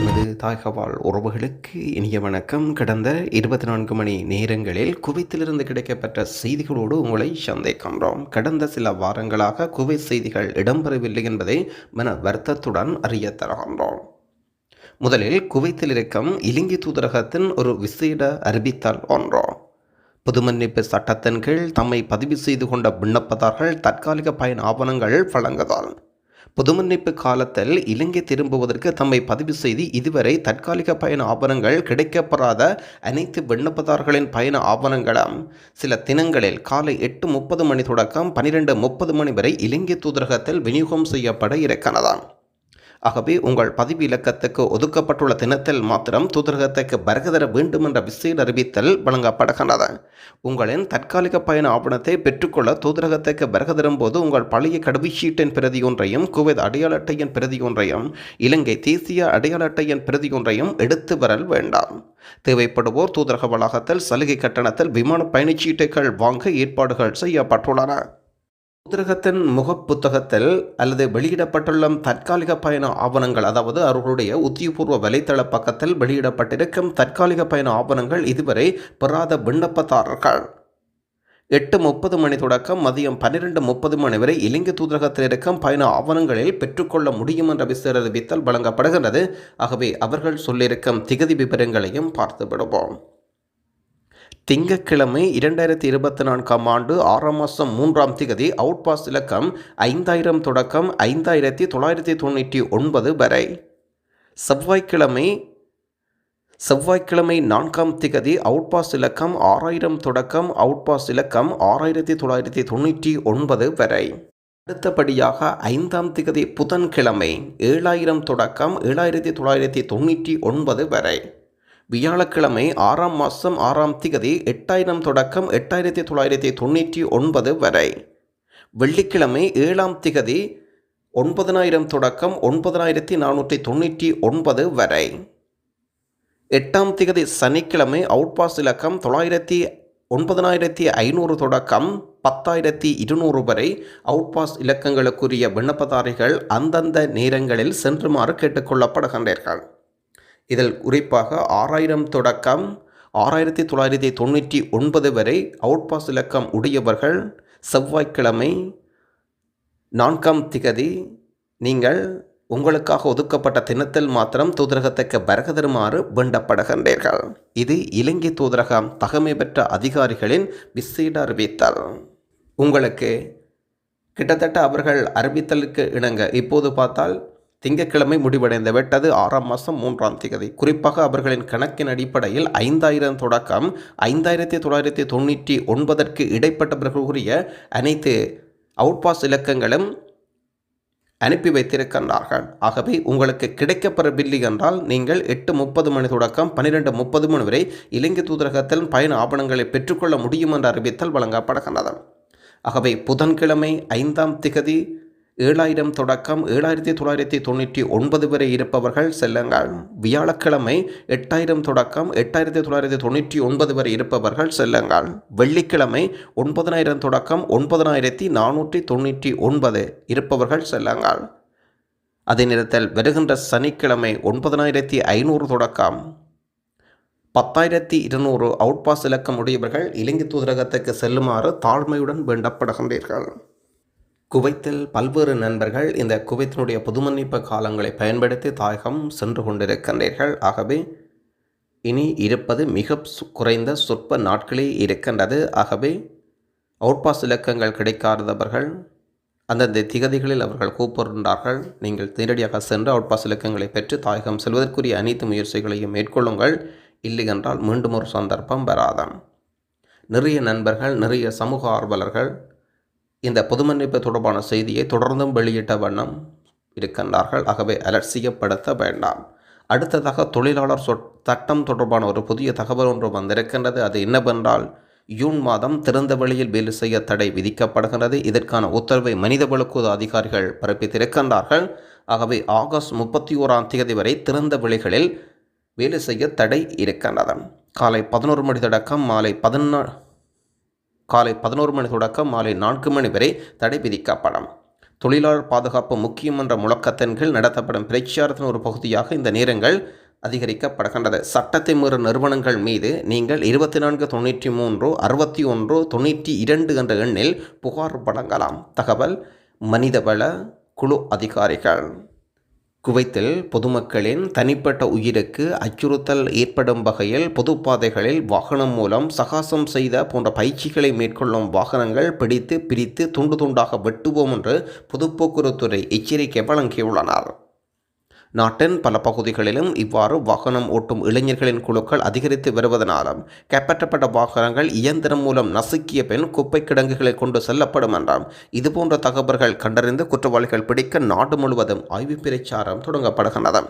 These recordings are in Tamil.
எமது தாய்கவால் உறவுகளுக்கு இனிய வணக்கம். கடந்த இருபத்தி நான்கு மணி நேரங்களில் குவைத்திலிருந்து கிடைக்கப்பட்ட செய்திகளோடு உங்களை சந்திக்கின்றோம். கடந்த சில வாரங்களாக குவை செய்திகள் இடம்பெறவில்லை என்பதை மன வருத்தத்துடன் அறிய தருகின்றோம். முதலில் குவைத்தில் இருக்கும் இலங்கை தூதரகத்தின் ஒரு விசேட அறிவித்தல் ஒன்றோ. பொதுமன்னிப்பு சட்டத்தின் கீழ் தம்மை பதிவு செய்து கொண்ட விண்ணப்பதார்கள் தற்காலிக பயன் ஆவணங்கள் வழங்குதல். பொதுமன்னிப்பு காலத்தில் இலங்கை திரும்புவதற்கு தம்மை பதிவு செய்து இதுவரை தற்காலிக பயண ஆவணங்கள் கிடைக்கப்பெறாத அனைத்து விண்ணப்பதாரர்களின் பயண ஆவணங்களும். சில தினங்களில் காலை எட்டு முப்பது மணி தொடக்கம் பனிரெண்டு முப்பது மணி வரை இலங்கை தூதரகத்தில் விநியோகம் செய்யப்பட இருக்கிறதாம் ஆகவே உங்கள் பதிவு இலக்கத்துக்கு ஒதுக்கப்பட்டுள்ள தினத்தில் மாத்திரம் தூதரகத்துக்கு வருகதர வேண்டும் என்ற விசேட அறிவித்தல் வழங்கப்படுகின்றது உங்களின் தற்காலிக பயண ஆவணத்தை பெற்றுக்கொள்ள தூதரகத்துக்கு வருகதரும் போது உங்கள் பழைய கடுவிச்சீட்டின் பிரதி ஒன்றையும் குவைத் அடையாள அட்டையின் பிரதி ஒன்றையும் இலங்கை தேசிய அடையாள அட்டையின் பிரதி ஒன்றையும் எடுத்து வரல் வேண்டாம். தேவைப்படுவோர் தூதரக வளாகத்தில் சலுகை கட்டணத்தில் விமான பயணச்சீட்டுகள் வாங்க ஏற்பாடுகள் செய்யப்பட்டுள்ளன. புத்தகத்தின் முகப்புத்தகத்தில் அல்லது வெளியிடப்பட்டுள்ள தற்காலிக பயண ஆவணங்கள் அதாவது அவர்களுடைய உத்தியபூர்வ வலைத்தள பக்கத்தில் வெளியிடப்பட்டிருக்கும் தற்காலிக பயண ஆவணங்கள் இதுவரை பெறாத விண்ணப்பதாரர்கள். எட்டு முப்பது மணி தொடக்கம் மதியம் பன்னிரெண்டு முப்பது மணி வரை இலங்கை தூதரகத்தில் இருக்கும் பயண ஆவணங்களில் பெற்றுக்கொள்ள முடியும் என்ற விசேட அறிவித்தல் வழங்கப்படுகின்றது. ஆகவே அவர்கள் சொல்லியிருக்கும் திகதி விவரங்களையும் பார்த்து விடுவோம் திங்கட்கிழமை இரண்டாயிரத்தி இருபத்தி நான்காம் ஆண்டு ஆறாம் மாதம் மூன்றாம் திகதி அவுட் பாஸ் இலக்கம் ஐந்தாயிரம் தொடக்கம் ஐந்தாயிரத்தி தொள்ளாயிரத்தி தொண்ணூற்றி ஒன்பது வரை. செவ்வாய்க்கிழமை செவ்வாய்க்கிழமை நான்காம் திகதி அவுட் பாஸ் இலக்கம் ஆறாயிரம் தொடக்கம் அவுட் பாஸ் இலக்கம் ஆறாயிரத்தி தொள்ளாயிரத்தி தொண்ணூற்றி ஒன்பது வரை. அடுத்தபடியாக ஐந்தாம் திகதி புதன்கிழமை ஏழாயிரம் தொடக்கம் ஏழாயிரத்தி தொள்ளாயிரத்தி தொண்ணூற்றி ஒன்பது வரை. வியாழக்கிழமை ஆறாம் மாதம் ஆறாம் திகதி எட்டாயிரம் தொடக்கம் எட்டாயிரத்தி தொள்ளாயிரத்தி தொண்ணூற்றி ஒன்பது வரை. வெள்ளிக்கிழமை ஏழாம் திகதி ஒன்பதனாயிரம் தொடக்கம் ஒன்பதனாயிரத்தி நானூற்றி தொண்ணூற்றி ஒன்பது வரை. எட்டாம் திகதி சனிக்கிழமை அவுட்பாஸ் இலக்கம் தொள்ளாயிரத்தி ஒன்பதனாயிரத்தி ஐநூறு தொடக்கம் பத்தாயிரத்தி இருநூறு வரை. அவுட்பாஸ் இலக்கங்களுக்குரிய விண்ணப்பதாரிகள் அந்தந்த நேரங்களில் சென்றுமாறு கேட்டுக்கொள்ளப்படுகின்றீர்கள் இதில் குறிப்பாக ஆறாயிரம் தொடக்கம் ஆறாயிரத்தி தொள்ளாயிரத்தி தொண்ணூற்றி ஒன்பது வரை அவுட் பாஸ் இலக்கம் உடையவர்கள் செவ்வாய்க்கிழமை நான்காம் திகதி. நீங்கள் உங்களுக்காக ஒதுக்கப்பட்ட தினத்தில் மாத்திரம் தூதரகத்துக்கு வருகை தருமாறு வேண்டப்படுகின்றீர்கள். இது இலங்கை தூதரகம் தகமை பெற்ற அதிகாரிகளின் விசேட அறிவித்தல். உங்களுக்கு கிட்டத்தட்ட அவர்கள் அறிவித்தலுக்கு இணங்க இப்போது பார்த்தால் திங்கட்கிழமை முடிவடைந்து விட்டது ஆறாம் மாதம் மூன்றாம் திகதி குறிப்பாக அவர்களின் கணக்கின் அடிப்படையில் ஐந்தாயிரம் தொடக்கம் ஐந்தாயிரத்தி தொள்ளாயிரத்தி தொண்ணூற்றி ஒன்பதற்கு இடைப்பட்டவர்களுக்குரிய அனைத்து அவுட் பாஸ் இலக்கங்களும் அனுப்பி வைத்திருக்கின்றார்கள். ஆகவே உங்களுக்கு கிடைக்கப்பெறவில்லை என்றால் நீங்கள் எட்டு முப்பது மணி தொடக்கம் பன்னிரெண்டு முப்பது மணி வரை இலங்கை தூதரகத்தில் பயண ஆவணங்களை பெற்றுக்கொள்ள முடியும் என்ற அறிவித்தல் வழங்கப்படுகின்றது. ஆகவே புதன்கிழமை ஐந்தாம் திகதி ஏழாயிரம் தொடக்கம் ஏழாயிரத்தி தொள்ளாயிரத்தி தொண்ணூற்றி ஒன்பது வரை இருப்பவர்கள் செல்லுங்கள். வியாழக்கிழமை எட்டாயிரம் தொடக்கம் எட்டாயிரத்தி தொள்ளாயிரத்தி தொண்ணூற்றி ஒன்பது வரை இருப்பவர்கள் செல்லுங்கள். வெள்ளிக்கிழமை ஒன்பதனாயிரம் தொடக்கம் ஒன்பதனாயிரத்தி நானூற்றி தொண்ணூற்றி ஒன்பது இருப்பவர்கள் செல்லுங்கள். அதே நேரத்தில் வருகின்ற சனிக்கிழமை ஒன்பதனாயிரத்தி ஐநூறு தொடக்கம் பத்தாயிரத்தி இருநூறு அவுட் பாஸ் இலக்கம் உடையவர்கள் இலங்கை தூதரகத்துக்கு செல்லுமாறு தாழ்மையுடன் வேண்டப்படுகின்றீர்கள். குவைத்தில் பல்வேறு நண்பர்கள் இந்த குவைத்தினுடைய பொதுமன்னிப்பு காலங்களை பயன்படுத்தி தாயகம் சென்று கொண்டிருக்கின்றீர்கள். ஆகவே இனி இருப்பது மிக குறைந்த சொற்ப நாட்களே இருக்கின்றது. ஆகவே அவுட்பாஸ் இலக்கங்கள் கிடைக்காதவர்கள் அந்தந்த திகதிகளில் அவர்கள் கூப்பிடுகின்றார்கள். நீங்கள் நேரடியாக சென்று அவுட்பாஸ் இலக்கங்களை பெற்று தாயகம் செல்வதற்குரிய அனைத்து முயற்சிகளையும் மேற்கொள்ளுங்கள். இல்லை என்றால் மீண்டும் ஒரு சந்தர்ப்பம் வராதம் நிறைய நண்பர்கள் நிறைய சமூக ஆர்வலர்கள் இந்த பொதுமன்னிப்பு தொடர்பான செய்தியை தொடர்ந்தும் வெளியிட்ட வண்ணம் இருக்கின்றார்கள். ஆகவே அலட்சியப்படுத்த வேண்டாம். அடுத்ததாக தொழிலாளர் சொ சட்டம் தொடர்பான ஒரு புதிய தகவல் ஒன்று வந்திருக்கின்றது. அது என்னவென்றால் ஜூன் மாதம் திறந்த வெளியில் வேலை செய்ய தடை விதிக்கப்படுகிறது இதற்கான உத்தரவை மனிதவளக்குத அதிகாரிகள் பிறப்பித்திருக்கின்றார்கள். ஆகவே ஆகஸ்ட் முப்பத்தி ஓராம் தேதி வரை திறந்த வெளிகளில் வேலை செய்ய தடை இருக்கின்றது காலை பதினோரு மணி தொடக்கம் மாலை பதினொன்று காலை பதினோரு மணி தொடக்கம் மாலை நான்கு மணி வரை தடை விதிக்கப்படும். தொழிலாளர் பாதுகாப்பு முக்கியம் என்ற முழக்கத்தின் கீழ் நடத்தப்படும் பிரச்சாரத்தின் ஒரு பகுதியாக இந்த நேரங்கள் அதிகரிக்கப்படுகின்றது. சட்டத்தை மீறும் நிறுவனங்கள் மீது நீங்கள் இருபத்தி நான்கு தொண்ணூற்றி மூன்று அறுபத்தி ஒன்று தொண்ணூற்றி இரண்டு என்ற எண்ணில் புகார் வழங்கலாம். தகவல் மனிதவள குழு அதிகாரிகள். குவைத்தில் பொதுமக்களின் தனிப்பட்ட உயிருக்கு அச்சுறுத்தல் ஏற்படும் வகையில் பொதுப்பாதைகளில் வாகனம் மூலம் சகாசம் செய்த போன்ற பயிற்சிகளை மேற்கொள்ளும் வாகனங்கள் பிடித்து பிரித்து துண்டு துண்டாக வெட்டுவோம் என்று பொதுப்போக்குவரத்துறை எச்சரிக்கை வழங்கியுள்ளனர். நாட்டின் பல பகுதிகளிலும் இவ்வாறு வாகனம் ஓட்டும் இளைஞர்களின் குழுக்கள் அதிகரித்து வருவதனாலும் கைப்பற்றப்பட்ட வாகனங்கள் இயந்திரம் மூலம் நசுக்கிய பின் குப்பை கிடங்குகளை கொண்டு செல்லப்படும் என்றாம் இதுபோன்ற தகவல்கள் கண்டறிந்து குற்றவாளிகள் பிடிக்க நாடு முழுவதும் ஆய்வு பிரச்சாரம் தொடங்கப்படுகின்றது.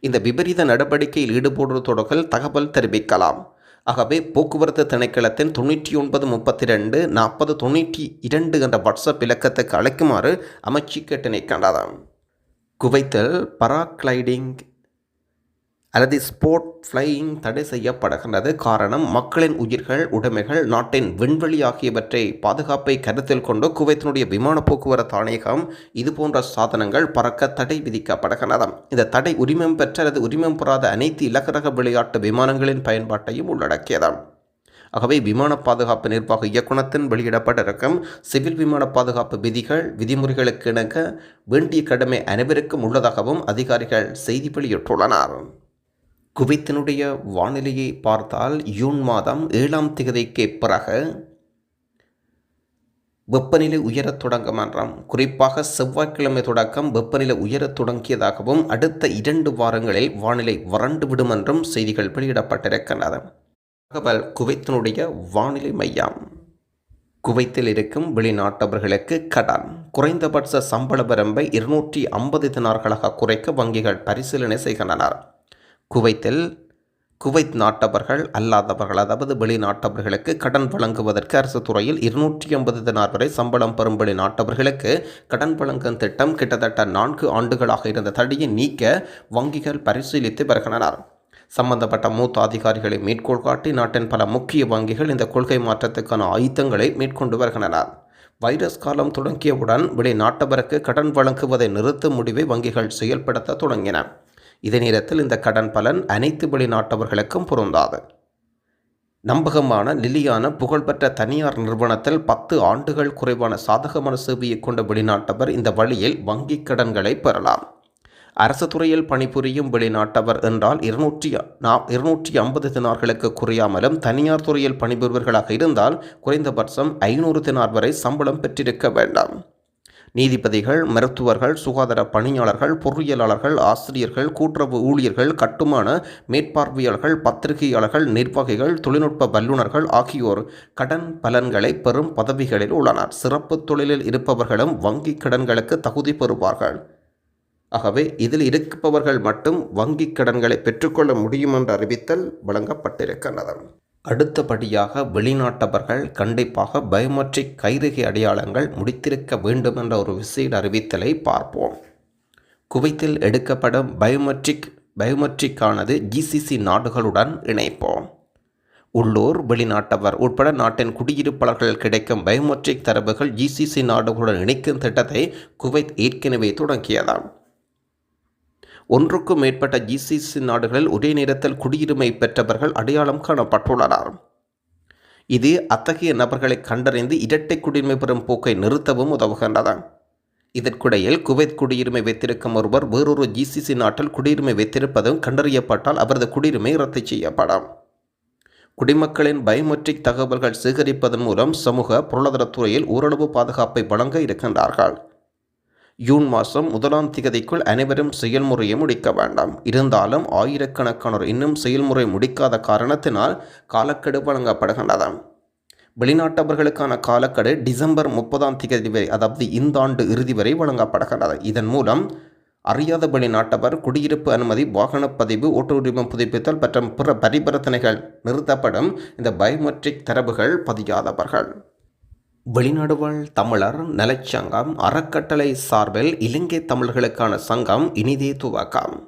இந்த விபரீத நடவடிக்கையில் ஈடுபடுவதோடு தகவல் தெரிவிக்கலாம். ஆகவே போக்குவரத்து திணைக்களத்தின் தொண்ணூற்றி ஒன்பது முப்பத்தி ரெண்டு நாற்பது தொண்ணூற்றி இரண்டு என்ற வாட்ஸ்அப் இலக்கத்துக்கு அழைக்குமாறு அமைச்சு கேட்டு நிற்கின்றது. குவைத்தில் பராக்ளைடிங் அல்லது ஸ்போர்ட் ஃப்ளையிங் தடை செய்யப்படுகின்றது. காரணம் மக்களின் உயிர்கள் உடைமைகள் நாட்டின் விண்வெளி ஆகியவற்றை பாதுகாப்பை கருத்தில் கொண்டு குவைத்தினுடைய விமான போக்குவரத்து ஆணையகம் இதுபோன்ற சாதனங்கள் பறக்க தடை விதிக்கப்படுகின்றது இந்த தடை உரிமம் பெற்ற அல்லது உரிமம் பெறாத அனைத்து இலகரக விளையாட்டு விமானங்களின் பயன்பாட்டையும் உள்ளடக்கியது. ஆகவே விமான பாதுகாப்பு நிர்வாக இயக்குனத்தின் வெளியிடப்பட்டிருக்கும் சிவில் விமான பாதுகாப்பு விதிகள் விதிமுறைகளுக்கு இணங்க வேண்டிய கடமை அனைவருக்கும் உள்ளதாகவும் அதிகாரிகள் செய்தி வெளியிட்டுள்ளனர். குவைத்தினுடைய வானிலையை பார்த்தால் ஜூன் மாதம் ஏழாம் தேதிக்கு பிறகு வெப்பநிலை உயரத் தொடங்கும் என்றாம் குறிப்பாக செவ்வாய்க்கிழமை தொடக்கம் வெப்பநிலை உயரத் தொடங்கியதாகவும் அடுத்த இரண்டு வாரங்களில் வானிலை வறண்டு விடும் என்றும் செய்திகள் வெளியிடப்பட்டிருக்கின்றன. தகவல் குவைத்தினுடைய வானிலை மையம். குவைத்தில் இருக்கும் வெளிநாட்டவர்களுக்கு கடன். குறைந்தபட்ச சம்பள வரம்பை இருநூற்றி ஐம்பது தினார்களாக குறைக்க வங்கிகள் பரிசீலனை செய்கின்றனர். குவைத்தில் குவைத் நாட்டவர்கள் அல்லாதவர்கள் அதாவது வெளிநாட்டவர்களுக்கு கடன் வழங்குவதற்கு அரசு துறையில் இருநூற்றி ஐம்பது தினார் வரை சம்பளம் பெறும் வெளிநாட்டவர்களுக்கு கடன் வழங்கும் திட்டம் கிட்டத்தட்ட நான்கு ஆண்டுகளாக இருந்த தடையை நீக்க வங்கிகள் பரிசீலித்து வருகின்றனர். சம்பந்தப்பட்ட மூத்த அதிகாரிகளை மேற்கோள் காட்டி நாட்டின் பல முக்கிய வங்கிகள் இந்த கொள்கை மாற்றத்துக்கான ஆயுத்தங்களை மேற்கொண்டு வருகின்றன. வைரஸ் காலம் தொடங்கியவுடன் வெளிநாட்டவருக்கு கடன் வழங்குவதை நிறுத்தும் முடிவை வங்கிகள் செயல்படுத்த தொடங்கின. இதே நேரத்தில் இந்த கடன் பலன் அனைத்து வெளிநாட்டவர்களுக்கும் பொருந்தாது. நம்பகமான நிலையான புகழ்பெற்ற தனியார் நிறுவனத்தில் பத்து ஆண்டுகள் குறைவான சாதகமான சேவையை கொண்ட வெளிநாட்டவர் இந்த வழியில் வங்கிக் கடன்களை பெறலாம். அரசு துறையில் பணிபுரியும் வெளிநாட்டவர் என்றால் இருநூற்றி நா இருநூற்றி ஐம்பது தினார்களுக்கு குறையாமலும் தனியார் துறையில் பணிபுரிவர்களாக இருந்தால் குறைந்தபட்சம் ஐநூறு தினார் வரை சம்பளம் பெற்றிருக்க வேண்டாம். நீதிபதிகள் மருத்துவர்கள் சுகாதார பணியாளர்கள் பொறியியலாளர்கள் ஆசிரியர்கள் கூட்டுறவு ஊழியர்கள் கட்டுமான மேற்பார்வையாளர்கள் பத்திரிகையாளர்கள் நிர்வாகிகள் தொழில்நுட்ப வல்லுநர்கள் ஆகியோர் கடன் பலன்களை பெறும் பதவிகளில் உள்ளனர். சிறப்பு தொழிலில் இருப்பவர்களும் வங்கி கடன்களுக்கு தகுதி பெறுவார்கள். ஆகவே இதில் இருப்பவர்கள் மட்டும் வங்கிக் கடன்களை பெற்றுக்கொள்ள முடியும் என்ற அறிவித்தல் வழங்கப்பட்டிருக்கின்றது. அடுத்தபடியாக வெளிநாட்டவர்கள் கண்டிப்பாக பயோமெட்ரிக் கைரேகை அடையாளங்கள் முடித்திருக்க வேண்டும் என்ற ஒரு விசேட அறிவித்தலை பார்ப்போம். குவைத்தில் எடுக்கப்படும் பயோமெட்ரிக் பயோமெட்ரிக்கானது ஜிசிசி நாடுகளுடன் இணைப்போம். உள்ளூர் வெளிநாட்டவர் உட்பட நாட்டின் குடியிருப்பாளர்கள் கிடைக்கும் பயோமெட்ரிக் தரவுகள் ஜிசிசி நாடுகளுடன் இணைக்கும் திட்டத்தை குவைத் ஏற்கனவே தொடங்கியதாம். ஒன்றுக்கும் மேற்பட்ட ஜிசிசி நாடுகளில் ஒரே நேரத்தில் குடியுரிமை பெற்றவர்கள் அடையாளம் காணப்பட்டுள்ளனர். இது அத்தகைய நபர்களை கண்டறிந்து இரட்டை குடியுரிமை பெறும் போக்கை நிறுத்தவும் உதவுகின்றது. இதற்கிடையில் குவைத் குடியுரிமை வைத்திருக்கும் ஒருவர் வேறொரு ஜிசிசி நாட்டில் குடியுரிமை வைத்திருப்பதும் கண்டறியப்பட்டால் அவரது குடியுரிமை ரத்து செய்யப்படும். குடிமக்களின் பயோமெட்ரிக் தகவல்கள் சேகரிப்பதன் மூலம் சமூக பொருளாதாரத்துறையில் ஓரளவு பாதுகாப்பை வழங்க இருக்கின்றார்கள். ஜூன் மாதம் முதலாம் திகதிக்குள் அனைவரும் செயல்முறையை முடிக்க வேண்டாம். இருந்தாலும் ஆயிரக்கணக்கானோர் இன்னும் செயல்முறை முடிக்காத காரணத்தினால் காலக்கெடு வழங்கப்படுகின்றது வெளிநாட்டவர்களுக்கான காலக்கெடு டிசம்பர் முப்பதாம் திகதி வரை அதாவது இந்த ஆண்டு இறுதி வரை வழங்கப்படுகின்றது. இதன் மூலம் அறியாத வெளிநாட்டவர் குடியிருப்பு அனுமதி வாகனப் பதிவு ஓட்டு புதுப்பித்தல் மற்றும் பிற பரிவர்த்தனைகள் நிறுத்தப்படும். இந்த பயோமெட்ரிக் தரவுகள் பதியாதவர்கள். வெளிநாடு வாழ் தமிழர் நலச்சங்கம் அறக்கட்டளை சார்பில் இலங்கை தமிழர்களுக்கான சங்கம் இனிதே துவக்கம்.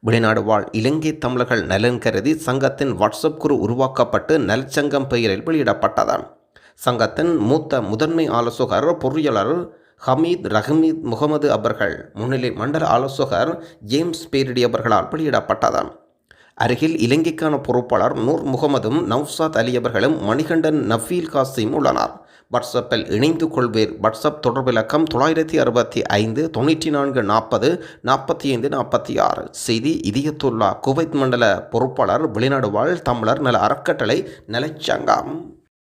வெளிநாடு வாழ் இலங்கை தமிழர்கள் நலன் கருதி சங்கத்தின் வாட்ஸ்அப் குரு உருவாக்கப்பட்டு நலச்சங்கம் பெயரில் வெளியிடப்பட்டது. சங்கத்தின் மூத்த முதன்மை ஆலோசகர் பொறியாளர் ஹமீத் ரஹமீத் முகமது அவர்கள் முன்னிலை மண்டல ஆலோசகர் ஜேம்ஸ் பேரிடி அவர்களால் வெளியிடப்பட்டது. அருகில் இலங்கைக்கான பொறுப்பாளர் நூர் முகமதும் நவ்சாத் அலி அவர்களும் மணிகண்டன் நஃபீல் காசிம் உள்ளனர். வாட்ஸ்அப்பில் இணைந்து கொள்வேர். வாட்ஸ்அப் தொடர்பு இலக்கம் தொள்ளாயிரத்தி அறுபத்தி ஐந்து தொண்ணூற்றி நான்கு நாற்பது நாற்பத்தி ஐந்து நாற்பத்தி ஆறு. செய்தி இதயத்துல்லா குவைத் மண்டல பொறுப்பாளர் வெளிநாடு வாழ் தமிழர் நல அறக்கட்டளை நலச்சங்கம்.